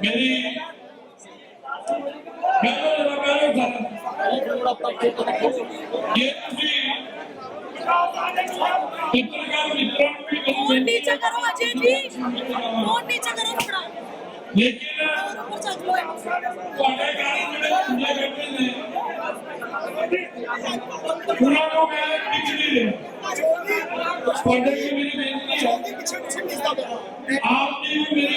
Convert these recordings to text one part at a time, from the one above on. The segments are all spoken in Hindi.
मेरी ये फ़ोन नीचे करो अजय जी फ़ोन नीचे करो थोड़ा लेकिन पूरा लोग पिछली ने पढ़ने की मेरी बेनती है आपने भी मेरी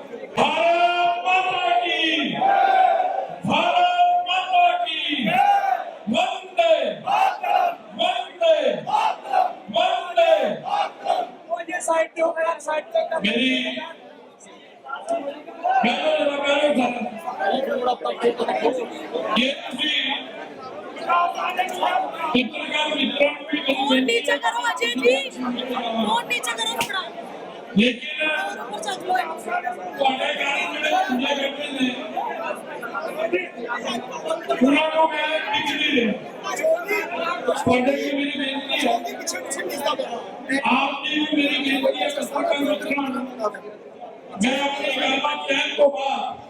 साइड पे हो मेरा साइड पे मेरी मैं लगा रहा था। ये तुझे पत्रकार मित्रों की फ़ोन नीचे करो अजय जी। फ़ोन नीचे करो थोड़ा। लेकिन पत्रकार मेरे पूजा करते हैं पूरा को मैं पीछे नहीं दे पढ़ने की मेरी बेनती है। हॉस्पिटल मैं अपने गलबात कैंप को बाद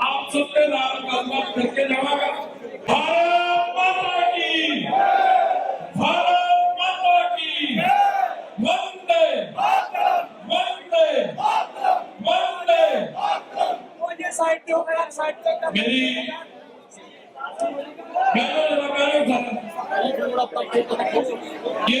आप सबके नाम गलबात करके जाऊँगा भारत माता की भारत माता की वंदे वंदे वंदे मुझे साइड दो मेरा साइड तक मेरी मैं लगाया था ये